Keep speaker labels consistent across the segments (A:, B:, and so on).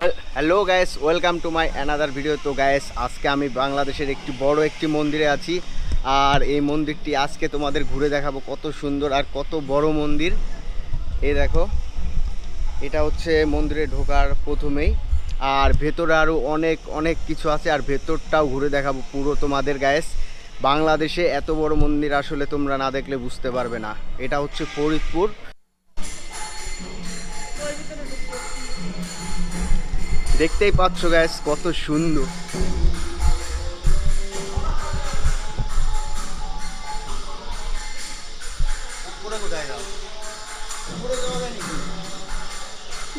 A: Hello guys welcome to my another video তো guys আজকে আমি বাংলাদেশের একটি বড় একটি মন্দিরে আছি। আর এই মন্দিরটি আজকে তোমাদের ঘুরে দেখাবো কত সুন্দর আর কত বড় মন্দির। এই দেখো, এটা হচ্ছে মন্দিরে ঢোকার প্রথমেই। আর ভেতরে আরও অনেক অনেক কিছু আছে, আর ভেতরটাও ঘুরে দেখাবো পুরো তোমাদের গ্যাস বাংলাদেশে এত বড় মন্দির আসলে তোমরা না দেখলে বুঝতে পারবে না। এটা হচ্ছে ফরিদপুর। দেখতেই পাচ্ছ গ্যাস কত সুন্দর।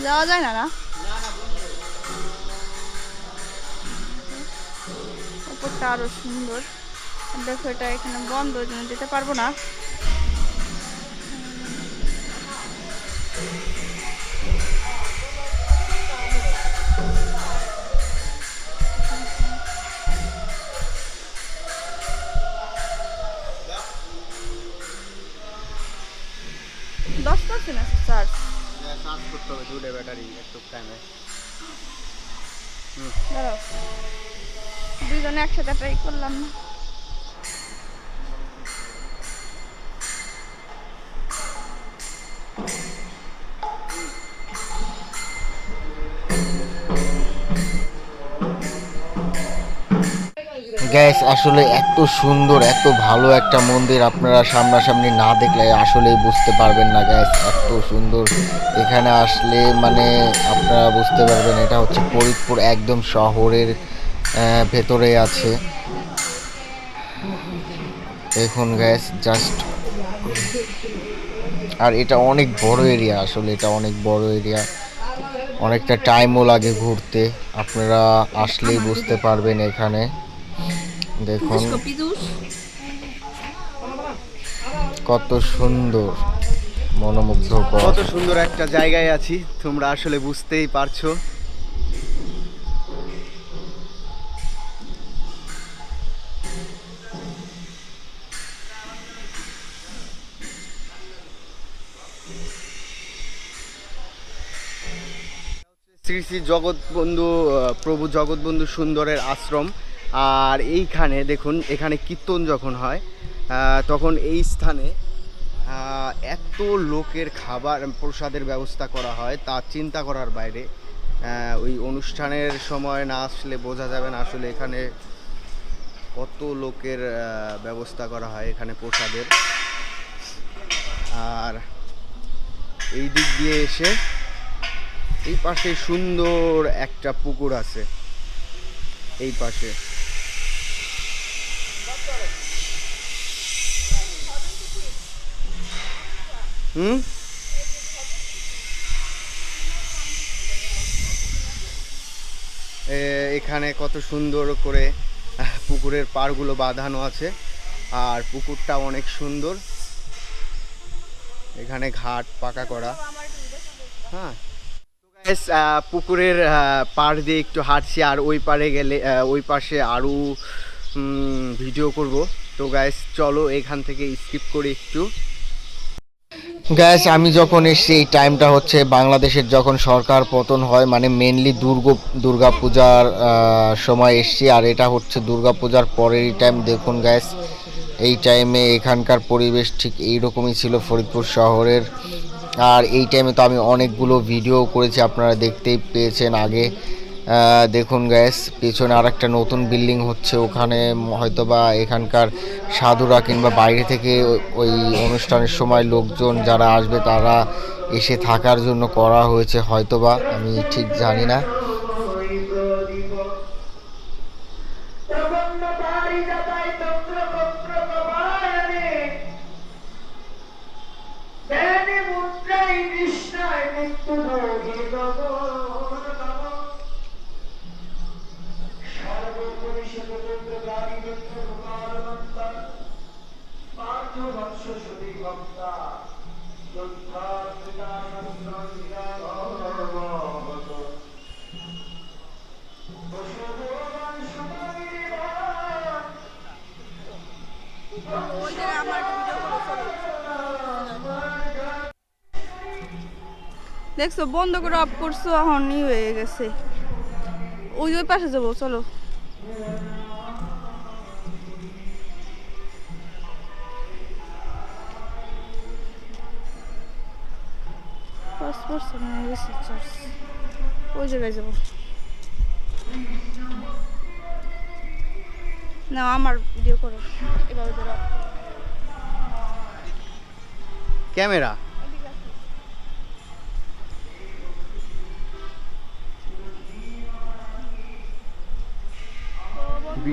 B: যাওয়া যায় না না? উপরটা আরও সুন্দর। দেখো এটা এখানে বন্ধ ওই জন্য যেতে পারব না।
A: হবে দুটো ব্যাটারি একটু টাইমে
B: দাঁড়াও। দুজনে একসাথে ট্রাই করলাম না।
C: গ্যাস আসলে এত সুন্দর, এত ভালো একটা মন্দির আপনারা সামনাসামনি না দেখলে আসলেই বুঝতে পারবেন না গ্যাস এত সুন্দর। এখানে আসলে মানে আপনারা বুঝতে পারবেন, এটা হচ্ছে ফরিদপুর একদম শহরের ভেতরে আছে। দেখুন গ্যাস জাস্ট আর এটা অনেক বড় এরিয়া আসলে এটা অনেক বড় এরিয়া অনেকটা টাইমও লাগে ঘুরতে। আপনারা আসলেই বুঝতে পারবেন এখানে। দেখুন। কত সুন্দর মনোমুগ্ধকর।
A: কত সুন্দর একটা জায়গায় আছি তোমরা আসলে বুঝতেই পারছ। শ্রী শ্রী জগৎবন্ধু আহ, প্রভু জগৎবন্ধু সুন্দরের আশ্রম। আর এইখানে দেখুন, এখানে কীর্তন যখন হয় তখন এই স্থানে এত লোকের খাবার প্রসাদের ব্যবস্থা করা হয়, তা চিন্তা করার বাইরে ওই অনুষ্ঠানের সময় না আসলে বোঝা যাবে না আসলে এখানে কত লোকের ব্যবস্থা করা হয় এখানে প্রসাদের। আর এই দিক দিয়ে এসে এই পাশে সুন্দর একটা পুকুর আছে, এই পাশে। হুম? এখানে কত সুন্দর করে পুকুরের পাড়গুলো বাঁধানো আছে, আর পুকুরটা অনেক সুন্দর। এখানে ঘাট পাকা করা। হ্যাঁ। পুকুরের পাড় দিয়ে একটু হাঁটছি, আর ওই পাড়ে গেলে ওই পাশে আরও ভিডিও করব। তো গ্যাস চলো এখান থেকে স্কিপ করে একটু।
C: গ্যাস আমি যখন এসেছি, এই টাইমটা হচ্ছে বাংলাদেশের যখন সরকার পতন হয় মানে মেনলি দুর্গ দুর্গা পূজার সময় এসছি, আর এটা হচ্ছে দুর্গা পূজার পরেরই টাইম দেখুন গ্যাস এই টাইমে এখানকার পরিবেশ ঠিক এইরকমই ছিল ফরিদপুর শহরের। আর এই টাইমে তো আমি অনেকগুলো ভিডিও করেছি, আপনারা দেখতেই পেয়েছেন আগে। দেখুন গ্যাস পেছনে আর একটা নতুন বিল্ডিং হচ্ছে। ওখানে হয়তোবা এখানকার সাধুরা কিংবা বাইরে থেকে ওই অনুষ্ঠানের সময় লোকজন যারা আসবে, তারা এসে থাকার জন্য করা হয়েছে। হয়তোবা, আমি ঠিক জানি না।
B: ওই দেখছ, বন্ধ করে অফ করছ, এখন ই হয়ে গেছে। ওই ওই পাশে যাব, চলো। ওই জায়গায় যাব। না আমার ভিডিও ধরো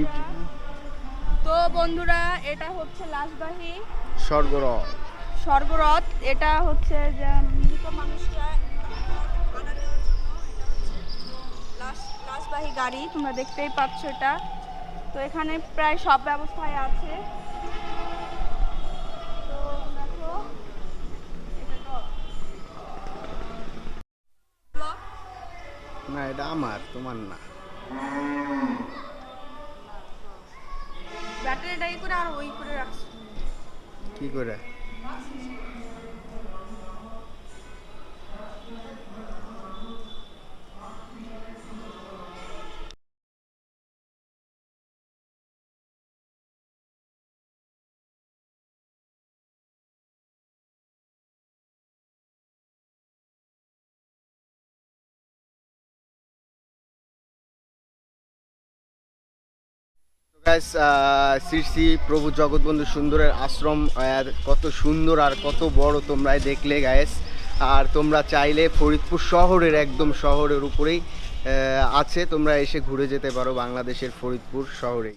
A: ক্যামেরা
B: তো বন্ধুরা এটা হচ্ছে লাশবাহী।
A: স্বর্গরথ।
B: স্বর্গরথ এটা হচ্ছে যে মৃত লাশ- লাশবাহী গাড়ি তোমরা দেখতেই পাচ্ছ এটা। তো এখানে প্রায় সব ব্যবস্থায় আছে।
A: না এটা আমার তোমার না।
B: ব্যাটারিটা করে আর ওই করে রাখছি।
A: কি করে? শ্রী শ্রী প্রভু জগৎবন্ধু সুন্দরের আশ্রম কত সুন্দর আর কত বড় তোমরা দেখলে গায়েস আর তোমরা চাইলে ফরিদপুর শহরের একদম শহরের উপরেই আছে। তোমরা এসে ঘুরে যেতে পারো বাংলাদেশের ফরিদপুর শহরেই